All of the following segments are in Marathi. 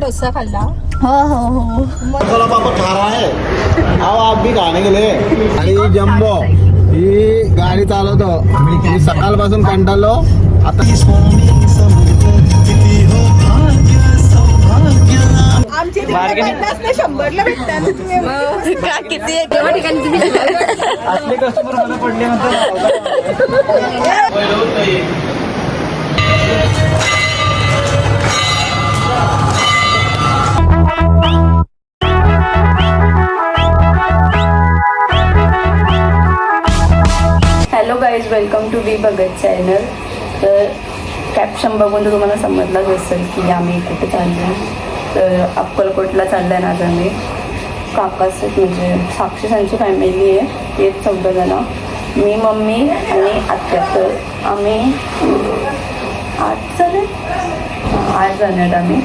डोसा खाल्ला. हो हो हो. चला बाबा खा रहा है आओ आप भी खाने के लिए. आणि जम्बो. ही गाडी चालवतो. मी सकाळपासून कंटाळलो. आता शंभरला भेटतात. किती आहे? केव्हा ठिकाणी कॅप्शन बघून तर तुम्हाला समजलाच असेल की आम्ही कुठे चाललो तर अक्कलकोटला चाललं आहे ना आज आम्ही. काकास म्हणजे साक्षीसांची फॅमिली आहे. ते चौदा जण. मी मम्मी आणि आत्या. तर आम्ही आठ जण आठ जण आहेत आम्ही.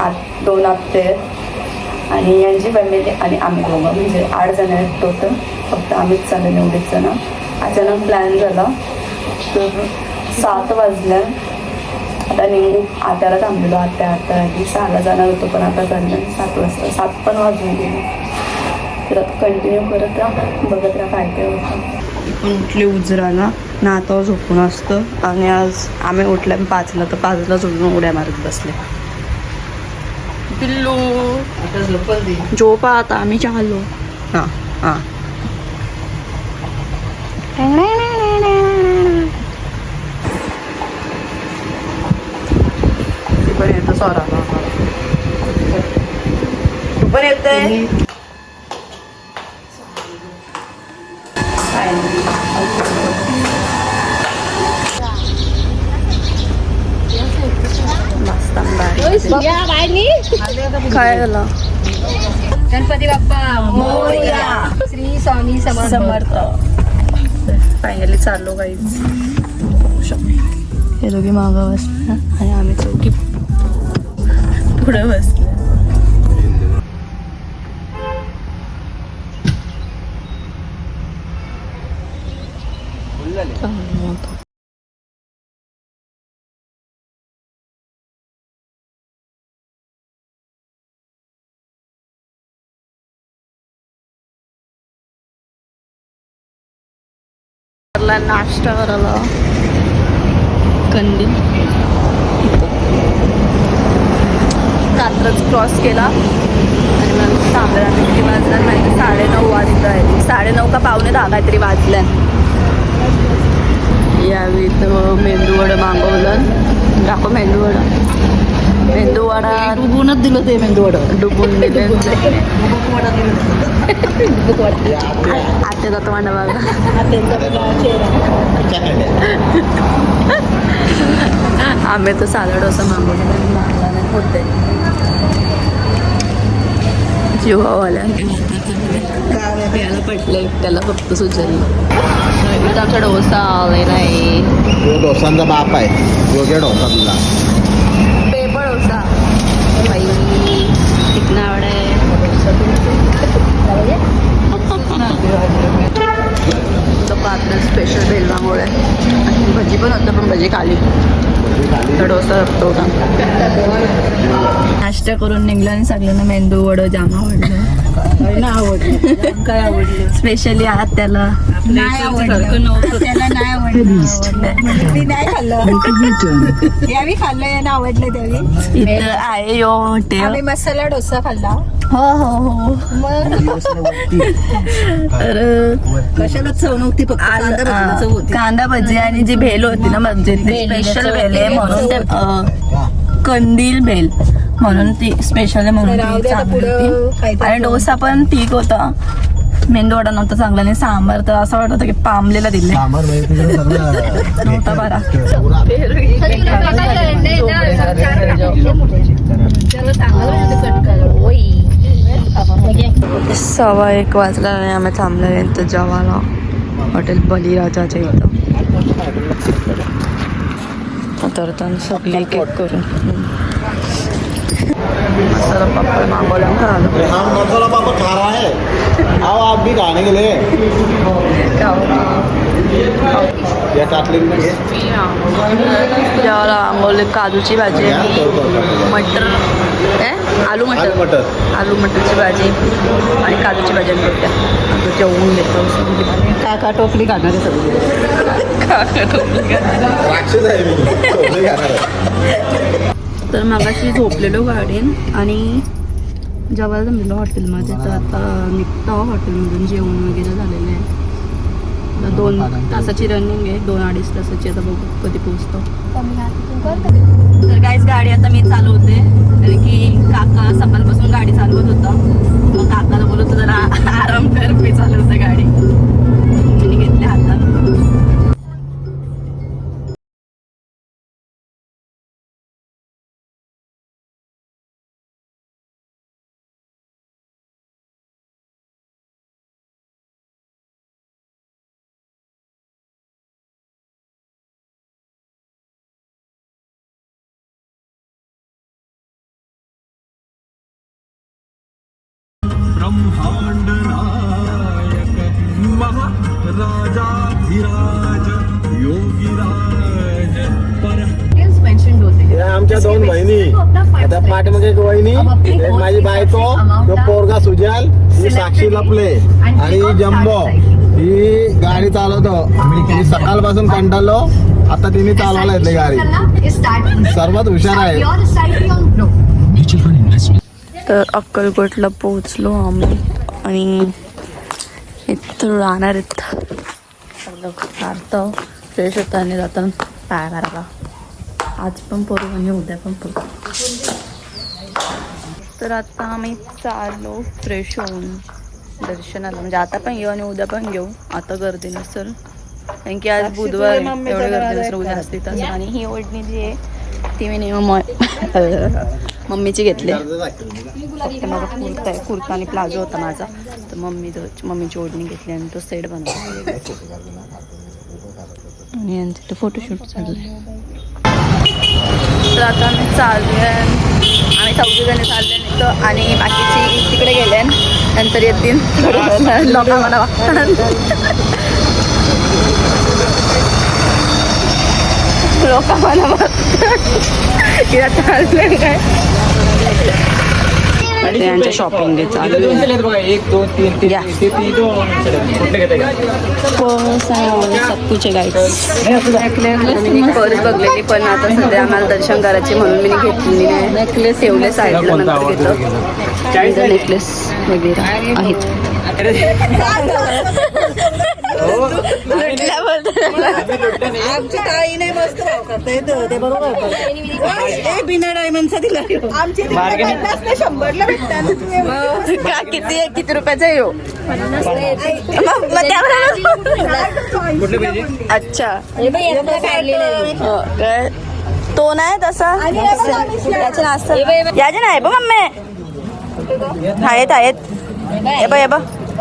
आत दोन आत्ते आहेत. आणि यांची फॅमिली आणि आम्ही दोघं. म्हणजे आठ जण आहेत टोटल फक्त आम्हीच चालेल एवढेच जण. अचानक प्लॅन झाला. तर सात वाजल्या आता निघू आत्याला थांबलेलो आत्या आत्या आधी सहाला जाणार होतो पण आता चाललं सात वाजता सात पण वाजून गेले. तर आता कंटिन्यू करत राहा. बघत राहा काय काय होतं. उठले उजराला. नातावर झोपून असतं. आणि आज आम्ही उठल्या पाचला तर पाचला झोपून उड्या मारत बसले. पिल्लू. झोपा आता आम्ही चाललो. हां हां ती पण येतं सोरा तू पण येते काय झालं? गणपती बाप्पा मोरया. श्री स्वामी समर्थ. फायनली चाललो काहीच हे दोघी मागं आणि आम्ही चौकी पुढे बसले चाललो आता. कात्रच क्रॉस केला. आणि मग तांबडा किती वाजला माहिती? साडेनऊ वाजता आहे. साडेनऊ का पावणे दहा काहीतरी वाजल्या यावेळी तर मेंदूवडं मागवलं. दाखव मेंदूवडं. मेंदूवडा डुबूनच दिलं ते मेंदू वडं डुबून दिले. जातो मांडा बघा आम्ही तर साधा डोसा मागवला नाही होते. याला पटलं फक्त आमचा डोसा तो डोसांचा बाप आहे. योग्य डोसा तुला पेपर डोसा. बाई कितना आवड आहे. तो स्पेशल बेलवामुळे आणि भजी पण होतं पण भजी खाली. तर डोसा होता. नाश्ता करून निघलं आणि सगळ्यांना मेंदू वडं जामा वडलं काय आवडलं? स्पेशली आत त्याला नाही आवडलं. त्याला नाही आवडलं. मी नाही खाल्लं. यावी खाल्लं यानं आवडलं त्यावी इथं आहे यो हॉटेल आम्ही मसाला डोसा खाल्ला. हो हो हो. मग तर कशाला चव नव्हती फक्त आलं- कांदा भजीला चव होती. कांदा भजी आणि जी भेल होती ना म्हणजे स्पेशल भेल आहे म्हणून ते अं, कंदील भेल. म्हणून ती स्पेशल आहे म्हणून ती चांगली होती. आणि डोसा पण ठीक होता. मेंदू वडा नव्हता चांगला आणि सांबार तर असं वाटत होतं की पामलेला दिले नव्हता बरा. सव्वा एक वाजला आणि आम्ही थांबलो इथं जेवायला. हॉटेल बलिराजाच्या इथं. तर तर सगळी एक करून मसाला पापड मागवला खा आलो अरे हाँ मसाला पापड़ खा रहा है। आओ आप भी खाने के लिए। या चाटली जेवायला आंबवले काजूची भाजी। मटर काय आलू आलू मटर। मटर आलू मटरची भाजी आणि काजूची भाजी आणि रोट्या आता जेवून घेतो काका टोपली खाणार सगळी राक्षस आहे मी झोपले खाणार आहे. तर मगाशी झोपलेलो गाडीन आणि जेव्हा जमलेलो हॉटेलमध्ये. तर आता निघतो हॉटेलमधून. जेवण वगैरे झालेलं आहे. दोन तासाची रनिंग आहे. दोन अडीच तासाची आता बघू कधी पोहोचतो. तर काहीच गाडी आता मी चालवते. कारण की काका सकाळपासून गाडी चालवत होता. मग काकाला बोलत जरा आराम कर मी चालवते गाडी. मी घेतली हातात ब्रह्मांड नायक महाराजाधिराज योगीराज पर या आमच्या दोन बहिणी आता पाठीमागे एक वहिनी एक माझी बायको तो पोरगा सुजल ही साक्षी लपले. आणि जम्बो ही गाडी चालवतो. मी सकाळपासून कंटाळलो आता तिने चालवायला येते गाडी. सर्वात हुशार आहे. तर अक्कलकोटला पोहोचलो आम्ही आणि इथं राहणार आहेत. फ्रेश होतं आणि जाताना पाय करायला आज पण पडू आणि उद्या पण पडू तर आता आम्ही चाललो फ्रेश होऊन दर्शनाला. म्हणजे आता पण घेऊ आणि उद्या पण घेऊ. आता गर्दी नसेल कारण की आज बुधवार एवढी गर्दी नसेल उद्या असते तसं आणि ही ओढणी जी आहे ती मी नेहमी मम्मीची घेतली. फक्त माझा कुर्ता आहे कुर्ता आणि प्लाझो होता माझा. तर मम्मी मम्मीची ओढणी घेतली आणि तो सेट बनवला. आणि यांचं ते फोटोशूट चाललंय. तर आता आम्ही चाललोय. आम्ही चौघी जणी चालले निघतो आणि बाकीची तिकडे गेले. नंतर येतील. लोक आम्हाला बघतात लोक की आता चाललंय काय? ते यांच्या शॉपिंग. एक दोन तीन तीन पर्स आहे सत्तूचे गाईड्स मी पर्स बघलेली पण आता सध्या आम्हाला दर्शन करायचे म्हणून मी घेतलेली नाही नेकलेस ठेवले साईडला नंतर घेतो. नेकलेस वगैरे आहेत. ते बरोबर. बिना डायमंडचा दिला आमची शंभरला भेटतात. का किती किती रुपयाचा येऊ अच्छा. हो, काय? तो नाही तसा? याचे नाश्ता याचे नाही बघ मम्मी. आहेत आहेत हे बघ हे बघ.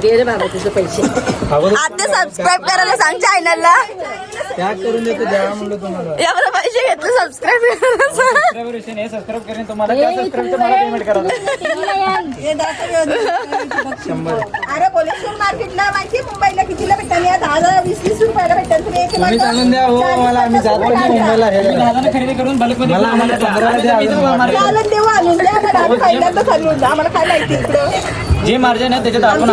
बाबा तुझं पैसे. आता सबस्क्राईब करायला सांग चॅनलला त्या करून देतो द्यावा म्हणलं तुम्हाला. एवढे पैसे घेतले सबस्क्राईब करायला सांग. सबस्क्राईबर सबस्क्राईब करेन तुम्हाला. त्या सबस्क्राईब मला पेमेंट करा. अरे बोलेश्वर मार्केटला माहिती मुंबईला कितीला भेटतात या दहा दहा वीस वीस रुपयाला भेटतात तुम्ही एक तुम्ही द्या हो मला आम्ही जात पण नाही मुंबईला. हे खरेदी करून मला आम्हाला पंधराला द्या. चालन देऊ आणून द्या. आम्ही आम्हाला काय माहिती इकडं. जे मार्जिन आहे त्याच्यात आपण.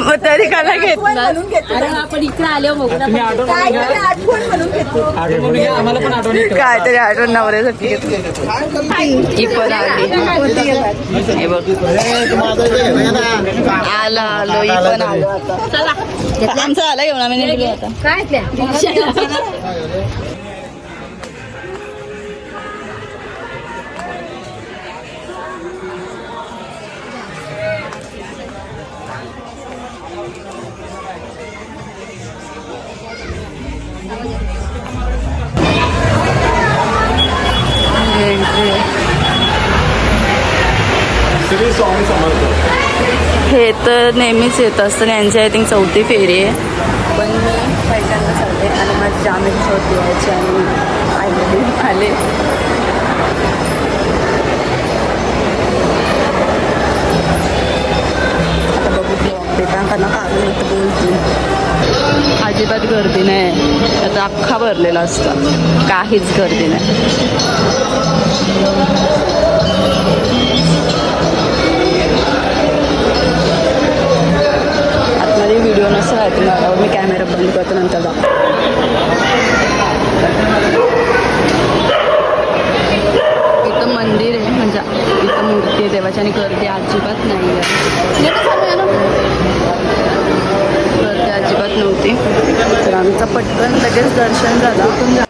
मग तरी काला घेतला. आपण इकडे आले तुम्ही आठवण काय नाही, आठवण म्हणून घेतो आठवण म्हणून घ्या. आम्हाला पण आठवण येते. काहीतरी आठवण नवऱ्यासाठी घेतलं ही पण आली. हे बघ. आलं आलो ही पण आलो. आता आमचं आलं घेऊन आम्ही निघलो आता हे तर नेहमीच येत असतं. यांची आय थिंक चौथी फेरी आहे. पण मी पहिल्यांदा चालते आणि माझी जाम इच्छा होती यायची आणि फायनली आले. आता बघू त्यांना काढून बोलतील. अजिबात गर्दी नाही. आता अख्खा भरलेला असतं. काहीच गर्दी नाही. मी कॅमेरा बंद करतो नंतर दाखव इथं मंदिर आहे म्हणजे इथं मूर्ती आहे देवाची आणि गर्दी अजिबात नाही आहे गर्दी अजिबात नव्हती तर आमचं पटकन लगेच दर्शन झालं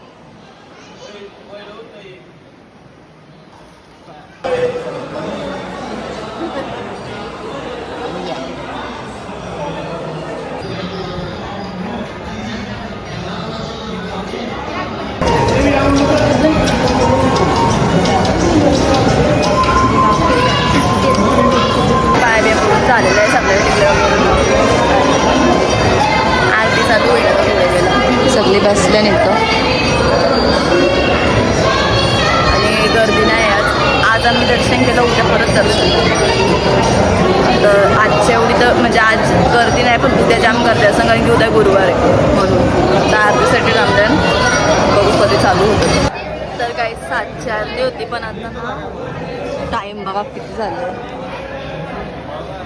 झालेलं आहे सगळं तिकडे. आरती चालू आता पुढे गेला. सगळी बसल्या नेतं. आणि गर्दी नाही आज. आज आम्ही दर्शन केलं उद्या परत दर्शन तर आजच्या एवढी तर म्हणजे आज गर्दी नाही पण उद्या जाम गर्दी असं कारण की उद्या गुरुवार आहे. म्हणून. तर आरतीसाठी थांबलं बघू कधी चालू होतं. तर काही सातची आरती होती पण आता ना टाईम बघा किती झालं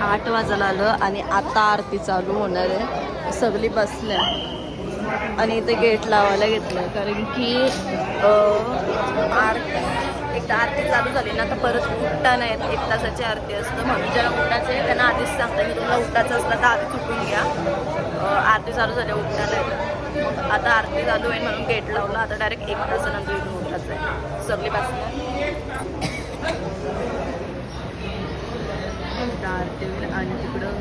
आठ वाजायला आलं आणि आता आरती चालू होणार आहे. सगळी बसल्या. आणि इथे गेट लावायला घेतलं कारण की आरती एकदा आरती चालू झाली ना तर परत उठता नाहीत एक तासाची आरती असतं. म्हणून ज्याला उठायचं आहे त्यांना आधीच सांगता की तुम्हाला उठायचं असलं तर आधी चुकून घ्या. आरती चालू झाली उठता नाही आता आरती चालू आहे म्हणून गेट लावला. आता डायरेक्ट एक तासानंतर इथून उठायचं आहे. सगळी बसल्या. आरती वगैरे आणि तिकडं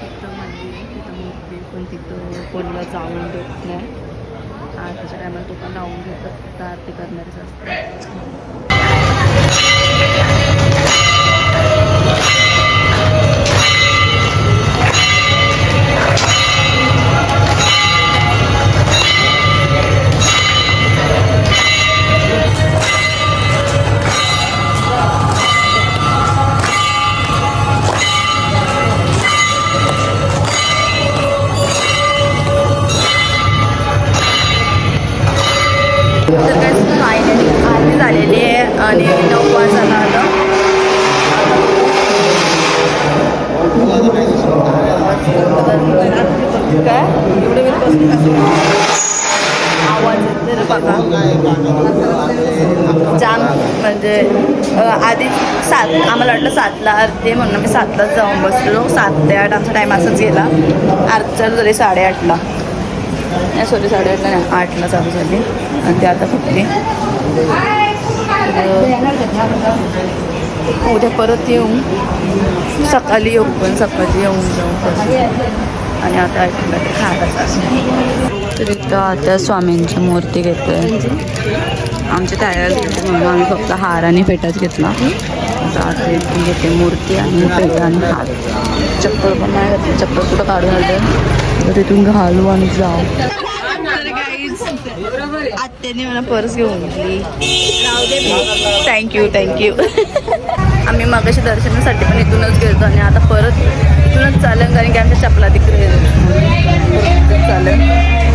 तिथं मंदिर आहे तिथं मूर्ती पण तिथं कोणाला जाऊन देत नाही आरतीच्या टायमाला तो पण लावून घेतात आरती करणारच असतं म्हणजे आधी सात आम्हाला वाटलं सातला आरती आहे म्हणून आम्ही सातलाच जाऊन बसलो सात ते आठ आमचा टाईम असाच गेला. आरती तरी साडेआठला. नाही सॉरी साडेआठला नाही आठला चालू झाली. आणि ते आता फुटली उद्या परत येऊ सकाळी येऊ पण सकाळी येऊन जाऊ आणि आता ऐकलं तर खायला चालू. तर इथं आता स्वामींची मूर्ती घेते आमच्या तयार म्हणून आम्ही फक्त हार आणि पेटाच घेतला. आता घेते मूर्ती आणि पेटा आणि हार. चप्पल पण नाही घातली. चप्पल कुठं काढून आले तर तिथून घालू आणि जाऊ. आत्याने मला पर्स घेऊन घेतली. थँक्यू थँक्यू आम्ही मगाशी दर्शनासाठी पण इथूनच गेलो आणि आता परत इथूनच चालेल कारण की आमच्या चपला तिकडे चालेल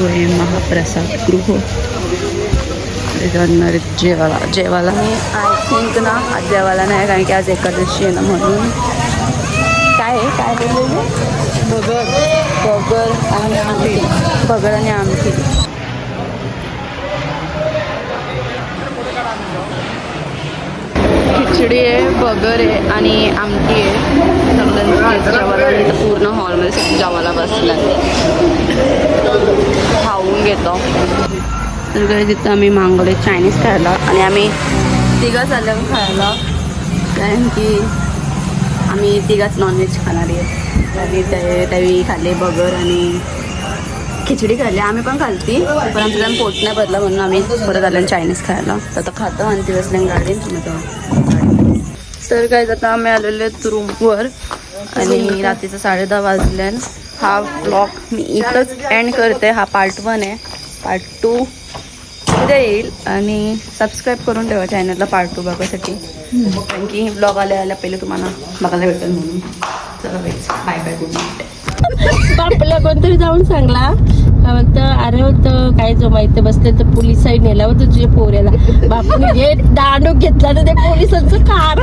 हे महाप्रसाद गृह. जेवाला जेवायला जेवायला मी आय थिंक ना आज जेवायला नाही कारण की आज एकादशी आहे ना म्हणून. काय आहे? काय बोललेलं? बगर. आणि आमटी. बगर आणि आमटी. खिचडी आहे बगर आहे आणि आमटी आहे. सगळ्यांचं जेवायला पूर्ण हॉलमध्ये जेवायला बसलं खाऊन घेतो. तर काही तिथं आम्ही मागवले चायनीज खायला. आणि आम्ही तिघं आलं खायला. कारण की आम्ही तिघाच नॉनव्हेज खाणारी आहे. आणि त्यावेळी खाल्ले बगर आणि खिचडी खाल्ली. आम्ही पण खालती पण आमच्या पोट नाही बदला म्हणून आम्ही परत आलो चायनीज खायला. तर आता खातो आणि दिवस गाडी तर काय आता आम्ही आलेलो आहेत रूमवर आणि रात्रीचं साडे दहा वाजल्यान हा ब्लॉग मी इथंच एंड करते. हा पार्ट वन आहे. पार्ट टू उद्या येईल. आणि सबस्क्राईब करून ठेवा चॅनलला पार्ट टू बघायसाठी. कारण की ब्लॉग आल्या आल्या पहिले तुम्हाला बघायला भेटेल म्हणून. चला बाय बाय गुड नाईट कोणतरी जाऊन सांगला. म्हणतं अरे होतं काय जो माहिती बसले तर पोलीस साईड नेला होतं तुझ्या पोऱ्याला. बापूने हे दांडूक घेतला तर ते पोलिसांचं कार.